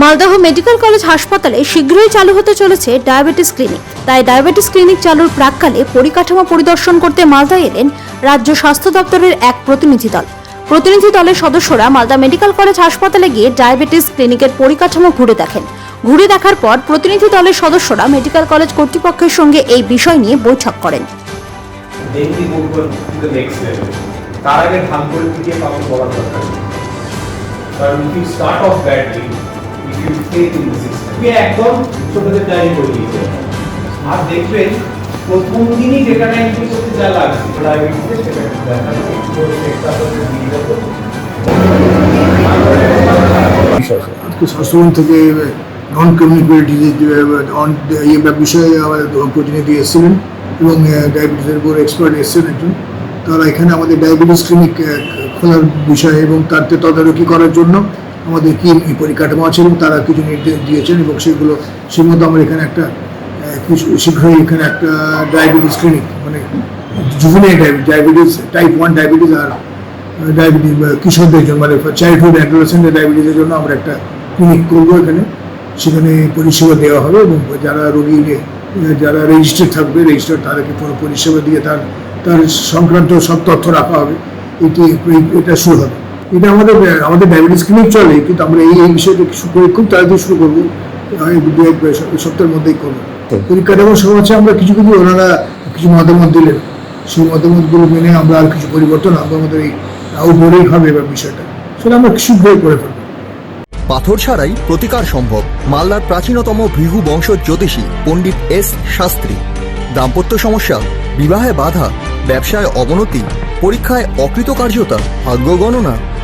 Malda medical college হাসপাতালে শীঘ্রই চালু হতে চলেছে ডায়াবেটিস ক্লিনিক। তাই ডায়াবেটিস ক্লিনিক চালুর প্রাককালে পরিকাঠামো পরিদর্শন করতে মালদা এলেন রাজ্য স্বাস্থ্য দপ্তরের এক প্রতিনিধি দল। প্রতিনিধি দলের সদস্যরা মালদা মেডিকেল কলেজ হাসপাতালে গিয়ে ডায়াবেটিস ক্লিনিকের পরিকাঠামো ঘুরে দেখেন। ঘুরে দেখার পর প্রতিনিধি দলের সদস্যরা মেডিকেল কলেজ কর্তৃপক্ষের সঙ্গে এই বিষয় নিয়ে বৈঠক করেন। আর দেখবেন প্রথম দিনই যেখানে এন্ট্রি করতে যা লাগছে ডায়াবেটিসে সেটা স্বাস্থ্যভবন থেকে নন অন ইয়ে বিষয়ে আমাদের প্রতিনিধি এসেছিলেন এবং ডায়াবেটিসের উপর এক্সপার্ট এসেছেন একজন। তারা এখানে আমাদের ডায়াবেটিস ক্লিনিক খোলার বিষয়ে এবং তাতে তদারকি করার জন্য আমাদের কি পরিকাঠামো আছে এবং তারা কিছু নির্দেশ দিয়েছেন এবং সেগুলো সেই মতো আমরা এখানে একটা কিছু শীঘ্রই এখানে একটা ডায়াবেটিস ক্লিনিক মানে juvenile diabetes type one diabetes আর ডায়াবেটিস কিশোরদের জন্য মানে চাইল্ডহুড অ্যাডোলেসেন্টের ডায়াবেটিসের জন্য আমরা একটা ক্লিনিক করব এখানে। সেখানে পরিষেবা দেওয়া হবে এবং যারা রোগী যারা রেজিস্টার থাকবে রেজিস্টার তাদেরকে পুরো পরিষেবা দিয়ে তার তার সংক্রান্ত সব তথ্য রাখা হবে। এটি এটা শুরু হবে। এটা আমাদের আমাদের ডায়াবেটিস ক্লিনিক চলে, কিন্তু আমরা এই বিষয়টা খুব তাড়াতাড়ি শুরু করব। সপ্তাহের মধ্যেই করব। পরীক্ষাটা সময় হচ্ছে, আমরা কিছু কিছু ওনারা কিছু মতামত দিলেন। সেই মতামতগুলো মেনে আমরা আর কিছু পরিবর্তন আমরা আমাদের এই আউটডোরেই হবে এবার বিষয়টা। সেটা আমরা শীঘ্রই করে ফেলব। পাথর ছাড়াই প্রতিকার সম্ভব। মালদার প্রাচীনতম ভৃগু বংশ জ্যোতিষী পণ্ডিত এস শাস্ত্রী। দাম্পত্য সমস্যা, বিবাহে বাধা, ব্যবসায় অবনতি, পরীক্ষায় অকৃতকার্যতা, ভাগ্য গণনা